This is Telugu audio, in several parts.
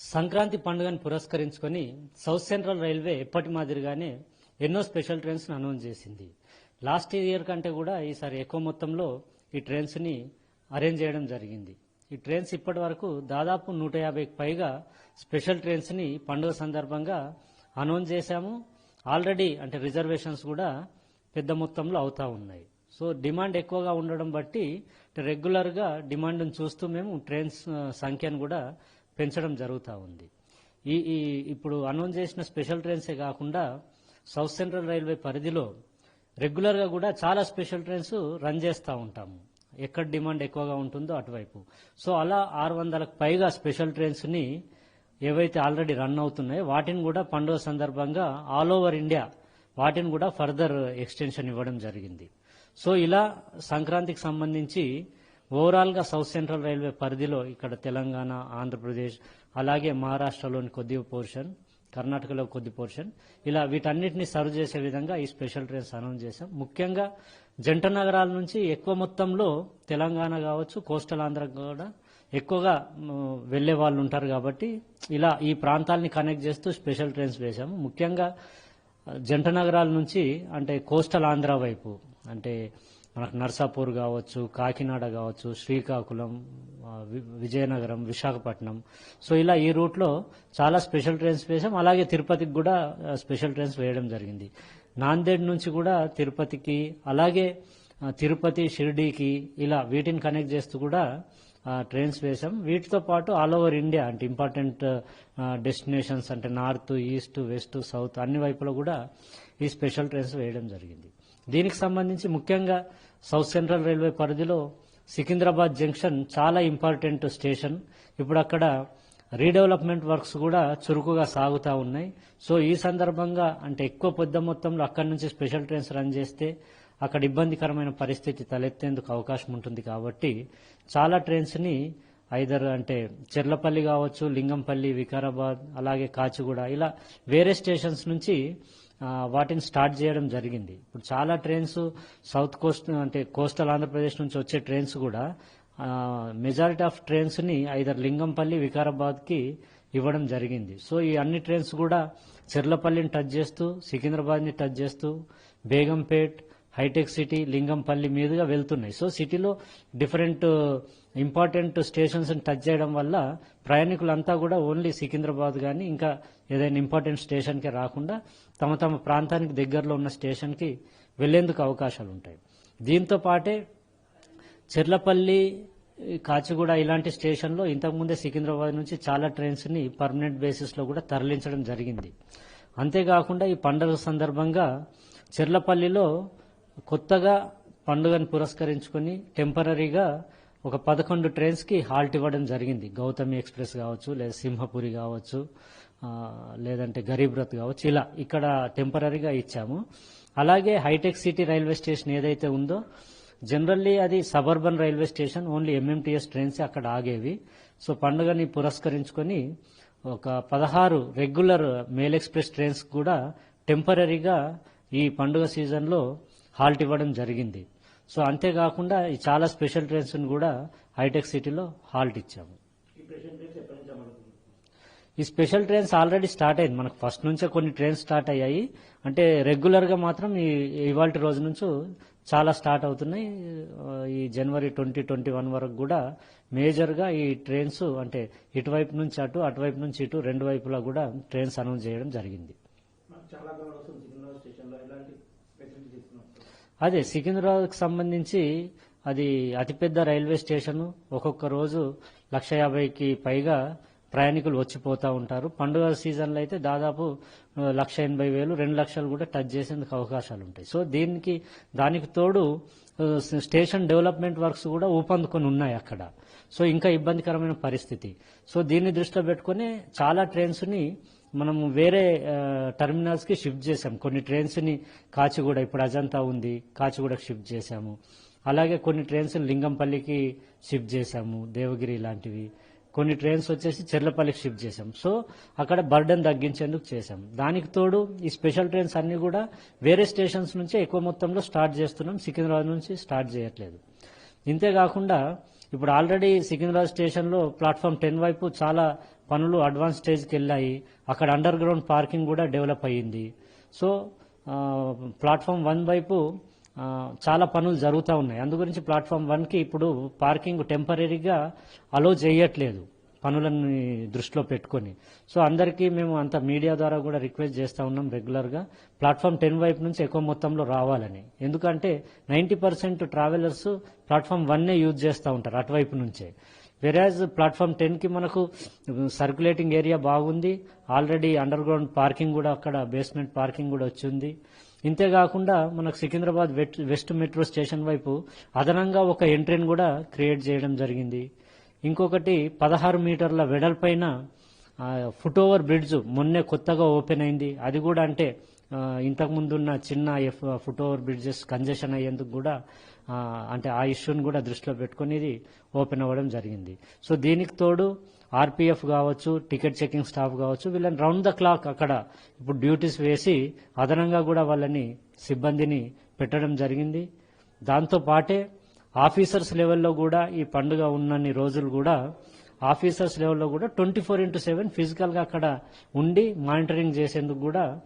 సంక్రాంతి పండుగను పురస్కరించుకొని సౌత్ సెంట్రల్ రైల్వే ఎప్పటి మాదిరిగానే ఎన్నో స్పెషల్ ట్రైన్స్ అనౌన్స్ చేసింది. లాస్ట్ ఇయర్ కంటే కూడా ఈసారి ఎక్కువ మొత్తంలో ఈ ట్రైన్స్ని అరేంజ్ చేయడం జరిగింది. ఈ ట్రైన్స్ ఇప్పటి వరకు దాదాపు నూట యాభైకి పైగా స్పెషల్ ట్రైన్స్ని పండుగ సందర్భంగా అనౌన్స్ చేశాము. ఆల్రెడీ అంటే రిజర్వేషన్స్ కూడా పెద్ద మొత్తంలో అవుతా ఉన్నాయి. సో డిమాండ్ ఎక్కువగా ఉండడం బట్టి రెగ్యులర్గా డిమాండ్ను చూస్తూ మేము ట్రైన్స్ సంఖ్యను కూడా పెంచడం జరుగుతూ ఉంది. ఈ ఈ ఇప్పుడు అనౌన్స్ చేసిన స్పెషల్ ట్రైన్సే కాకుండా సౌత్ సెంట్రల్ రైల్వే పరిధిలో రెగ్యులర్గా కూడా చాలా స్పెషల్ ట్రైన్స్ రన్ చేస్తూ ఉంటాము. ఎక్కడ డిమాండ్ ఎక్కువగా ఉంటుందో అటువైపు. సో అలా ఆరు వందలకు పైగా స్పెషల్ ట్రైన్స్ని ఏవైతే ఆల్రెడీ రన్ అవుతున్నాయో వాటిని కూడా పండుగ సందర్భంగా ఆల్ ఓవర్ ఇండియా వాటిని కూడా ఫర్దర్ ఎక్స్టెన్షన్ ఇవ్వడం జరిగింది. సో ఇలా సంక్రాంతికి సంబంధించి ఓవరాల్గా సౌత్ సెంట్రల్ రైల్వే పరిధిలో ఇక్కడ తెలంగాణ ఆంధ్రప్రదేశ్ అలాగే మహారాష్ట్రలోని కొద్ది పోర్షన్ కర్ణాటకలో కొద్ది పోర్షన్ ఇలా వీటన్నిటిని సర్వ్ చేసే విధంగా ఈ స్పెషల్ ట్రైన్స్ అనౌన్స్ చేశాం. ముఖ్యంగా జంట నగరాల నుంచి ఎక్కువ మొత్తంలో తెలంగాణ కావచ్చు కోస్టల్ ఆంధ్ర కూడా ఎక్కువగా వెళ్ళే వాళ్ళు ఉంటారు కాబట్టి ఇలా ఈ ప్రాంతాలని కనెక్ట్ చేస్తూ స్పెషల్ ట్రైన్స్ వేశాము. ముఖ్యంగా జంట నగరాల నుంచి అంటే కోస్టల్ ఆంధ్ర వైపు అంటే మనకు నర్సాపూర్ కావచ్చు కాకినాడ కావచ్చు శ్రీకాకుళం వి- విజయనగరం విశాఖపట్నం. సో ఇలా ఈ రూట్లో చాలా స్పెషల్ ట్రైన్స్ వేసాం. అలాగే తిరుపతికి కూడా స్పెషల్ ట్రైన్స్ వేయడం జరిగింది. నాందేడ్ నుంచి కూడా తిరుపతికి అలాగే తిరుపతి షిర్డీకి ఇలా వీటిని కనెక్ట్ చేస్తూ కూడా ట్రైన్స్ వేసాం. వీటితో పాటు ఆల్ ఓవర్ ఇండియా అంటే ఇంపార్టెంట్ డెస్టినేషన్స్ అంటే నార్త్ ఈస్ట్ వెస్ట్ సౌత్ అన్ని వైపులో కూడా ఈ స్పెషల్ ట్రైన్స్ వేయడం జరిగింది. దీనికి సంబంధించి ముఖ్యంగా సౌత్ సెంట్రల్ రైల్వే పరిధిలో సికింద్రాబాద్ జంక్షన్ చాలా ఇంపార్టెంట్ స్టేషన్. ఇప్పుడు అక్కడ రీడెవలప్మెంట్ వర్క్స్ కూడా చురుకుగా సాగుతూ ఉన్నాయి. సో ఈ సందర్భంగా అంటే ఎక్కువ పెద్ద మొత్తంలో అక్కడి నుంచి స్పెషల్ ట్రైన్స్ రన్ చేస్తే అక్కడ ఇబ్బందికరమైన పరిస్థితి తలెత్తేందుకు అవకాశం ఉంటుంది కాబట్టి చాలా ట్రైన్స్ని ఐదర్ అంటే చెర్లపల్లి కావచ్చు లింగంపల్లి వికారాబాద్ అలాగే కాచిగూడ ఇలా వేరే స్టేషన్స్ నుంచి వాటిని స్టార్ట్ చేయడం జరిగింది. ఇప్పుడు చాలా ట్రైన్స్ సౌత్ కోస్ట్ అంటే కోస్టల్ ఆంధ్రప్రదేశ్ నుంచి వచ్చే ట్రైన్స్ కూడా మెజారిటీ ఆఫ్ ట్రైన్స్ని ఐదర్ లింగంపల్లి వికారాబాద్కి ఇవ్వడం జరిగింది. సో ఈ అన్ని ట్రైన్స్ కూడా చెర్లపల్లిని టచ్ చేస్తూ సికింద్రాబాద్ని టచ్ చేస్తూ బేగంపేట్ హైటెక్ సిటీ లింగంపల్లి మీదుగా వెళ్తున్నాయి. సో సిటీలో different uh, important stations touch చేయడం వల్ల ప్రయాణికులంతా కూడా ఓన్లీ సికింద్రాబాద్ కానీ ఇంకా ఏదైనా ఇంపార్టెంట్ స్టేషన్కి రాకుండా తమ తమ ప్రాంతానికి దగ్గరలో ఉన్న స్టేషన్కి వెళ్ళేందుకు అవకాశాలు ఉంటాయి. దీంతో పాటే చెర్లపల్లి కాచిగూడ ఇలాంటి స్టేషన్లో ఇంతకుముందే సికింద్రాబాద్ నుంచి చాలా ట్రైన్స్ని పర్మనెంట్ బేసిస్లో కూడా తరలించడం జరిగింది. అంతేకాకుండా ఈ పండుగ సందర్భంగా చెర్లపల్లిలో కొత్తగా పండుగను పురస్కరించుకొని టెంపరీగా ఒక పదకొండు ట్రైన్స్కి హాల్ట్ ఇవ్వడం జరిగింది. గౌతమి ఎక్స్ప్రెస్ కావచ్చు లేదా సింహపురి కావచ్చు లేదంటే గరీబ్ రథ్ కావచ్చు ఇలా ఇక్కడ టెంపరీగా ఇచ్చాము. అలాగే హైటెక్ సిటీ రైల్వే స్టేషన్ ఏదైతే ఉందో జనరల్లీ అది suburban railway station only MMTS trains అక్కడ ఆగేవి. సో పండుగని పురస్కరించుకొని ఒక పదహారు రెగ్యులర్ మేల్ ఎక్స్ప్రెస్ ట్రైన్స్ కూడా టెంపరీగా ఈ పండుగ సీజన్లో హాల్ట్ ఇవ్వడం జరిగింది. సో అంతేకాకుండా ఈ చాలా స్పెషల్ ట్రైన్స్ కూడా హైటెక్ సిటీలో హాల్ట్ ఇచ్చాము. ఈ స్పెషల్ ట్రైన్స్ ఆల్రెడీ స్టార్ట్ అయింది. మనకు ఫస్ట్ నుంచే కొన్ని ట్రైన్స్ స్టార్ట్ అయ్యాయి. అంటే రెగ్యులర్గా మాత్రం ఈ ఇవాళ రోజు నుంచి చాలా స్టార్ట్ అవుతున్నాయి. ఈ జనవరి ట్వంటీ ట్వంటీ వన్ వరకు కూడా మేజర్గా ఈ ట్రైన్స్ అంటే ఇటువైపు నుంచి అటు అటువైపు నుంచి ఇటు రెండు వైపులా కూడా ట్రైన్స్ అనౌన్స్ చేయడం జరిగింది. అదే సికింద్రాబాద్కి సంబంధించి అది అతిపెద్ద రైల్వే స్టేషన్ ఒక్కొక్క రోజు లక్ష యాభైకి పైగా ప్రయాణికులు వచ్చిపోతూ ఉంటారు. పండుగ సీజన్లో అయితే దాదాపు లక్ష ఎనభై వేలు రెండు లక్షలు కూడా టచ్ చేసేందుకు అవకాశాలు ఉంటాయి. సో దీనికి దానికి తోడు స్టేషన్ డెవలప్మెంట్ వర్క్స్ కూడా ఊపందుకొని ఉన్నాయి అక్కడ. సో ఇంకా ఇబ్బందికరమైన పరిస్థితి. సో దీన్ని దృష్టిలో పెట్టుకుని చాలా ట్రైన్స్ని మనము వేరే టెర్మినల్స్కి షిఫ్ట్ చేసాం కొన్ని ట్రైన్స్ని కాచిగూడ ఇప్పుడు అజంతా ఉంది కాచిగూడకి షిఫ్ట్ చేశాము. అలాగే కొన్ని ట్రైన్స్ లింగంపల్లికి షిఫ్ట్ చేశాము దేవగిరి లాంటివి. కొన్ని ట్రైన్స్ వచ్చేసి చెర్లపల్లికి షిఫ్ట్ చేశాం. సో అక్కడ బర్డెన్ తగ్గించేందుకు చేశాం. దానికి తోడు ఈ స్పెషల్ ట్రైన్స్ అన్ని కూడా వేరే స్టేషన్స్ నుంచే ఎక్కువ మొత్తంలో స్టార్ట్ చేస్తున్నాం. సికింద్రాబాద్ నుంచి స్టార్ట్ చేయట్లేదు. ఇంతేకాకుండా ఇప్పుడు ఆల్రెడీ సికింద్రాబాద్ స్టేషన్లో ప్లాట్ఫామ్ టెన్ వైపు చాలా పనులు అడ్వాన్స్ స్టేజ్కి వెళ్ళాయి. అక్కడ అండర్ గ్రౌండ్ పార్కింగ్ కూడా డెవలప్ అయ్యింది. సో ప్లాట్ఫామ్ వన్ వైపు చాలా పనులు జరుగుతూ ఉన్నాయి. అందు గురించి ప్లాట్ఫామ్ వన్కి ఇప్పుడు పార్కింగ్ టెంపరీగా అలో చేయట్లేదు. పనులని దృష్టిలో పెట్టుకొని. సో అందరికీ మేము అంత మీడియా ద్వారా కూడా రిక్వెస్ట్ చేస్తూ ఉన్నాం రెగ్యులర్గా. ప్లాట్ఫామ్ టెన్ వైపు నుంచి ఎక్కువ మొత్తంలో రావాలని. ఎందుకంటే నైంటీ పర్సెంట్ ట్రావెలర్స్ ప్లాట్ఫామ్ వన్నే యూజ్ చేస్తూ ఉంటారు అటువైపు నుంచే. వెరాజ్ ప్లాట్ఫామ్ టెన్కి మనకు సర్క్యులేటింగ్ ఏరియా బాగుంది. ఆల్రెడీ అండర్ గ్రౌండ్ పార్కింగ్ కూడా అక్కడ బేస్మెంట్ పార్కింగ్ కూడా వచ్చింది. ఇంతేకాకుండా మనకు సికింద్రాబాద్ వెట్- వెస్ట్ మెట్రో స్టేషన్ వైపు అదనంగా ఒక ఎంట్రీని కూడా క్రియేట్ చేయడం జరిగింది. ఇంకొకటి పదహారు మీటర్ల వెడల్పైన ఫుట్ ఓవర్ బ్రిడ్జ్ మొన్నే కొత్తగా ఓపెన్ అయింది. అది కూడా అంటే ఇంతకుముందున్న చిన్న ఎఫ్ ఫుట్ ఓవర్ బ్రిడ్జెస్ కంజెషన్ అయ్యేందుకు కూడా అంటే ఆ ఇష్యూని కూడా దృష్టిలో పెట్టుకునేది ఇది ఓపెన్ అవ్వడం జరిగింది. సో దీనికి తోడు ఆర్పీఎఫ్ కావచ్చు టికెట్ చెకింగ్ స్టాఫ్ కావచ్చు వీళ్ళని రౌండ్ ద క్లాక్ అక్కడ ఇప్పుడు డ్యూటీస్ వేసి అదనంగా కూడా వాళ్ళని సిబ్బందిని పెట్టడం జరిగింది. దాంతో పాటే ఆఫీసర్స్ లెవెల్లో కూడా ఈ పండుగ ఉన్నన్ని రోజులు కూడా ఆఫీసర్స్ లెవెల్లో కూడా ట్వంటీ ఫోర్ ఇంటూ సెవెన్ ఫిజికల్గా అక్కడ ఉండి మానిటరింగ్ చేసేందుకు కూడా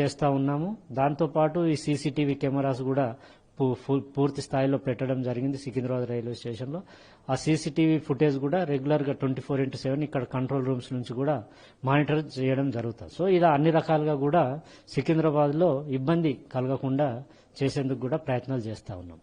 చేస్తూ ఉన్నాము. దాంతోపాటు ఈ సీసీటీవీ కెమెరాస్ కూడా పూ- పూర్తి స్థాయిలో పెట్టడం జరిగింది సికింద్రాబాద్ రైల్వే స్టేషన్లో. ఆ సీసీటీవీ ఫుటేజ్ కూడా రెగ్యులర్గా ట్వంటీ ఫోర్ ఇంటూ సెవెన్ ఇక్కడ కంట్రోల్ రూమ్స్ నుంచి కూడా మానిటర్ చేయడం జరుగుతుంది. సో ఇలా అన్ని రకాలుగా కూడా సికింద్రాబాద్లో ఇబ్బంది కలగకుండా చేసేందుకు కూడా ప్రయత్నాలు చేస్తూ ఉన్నాం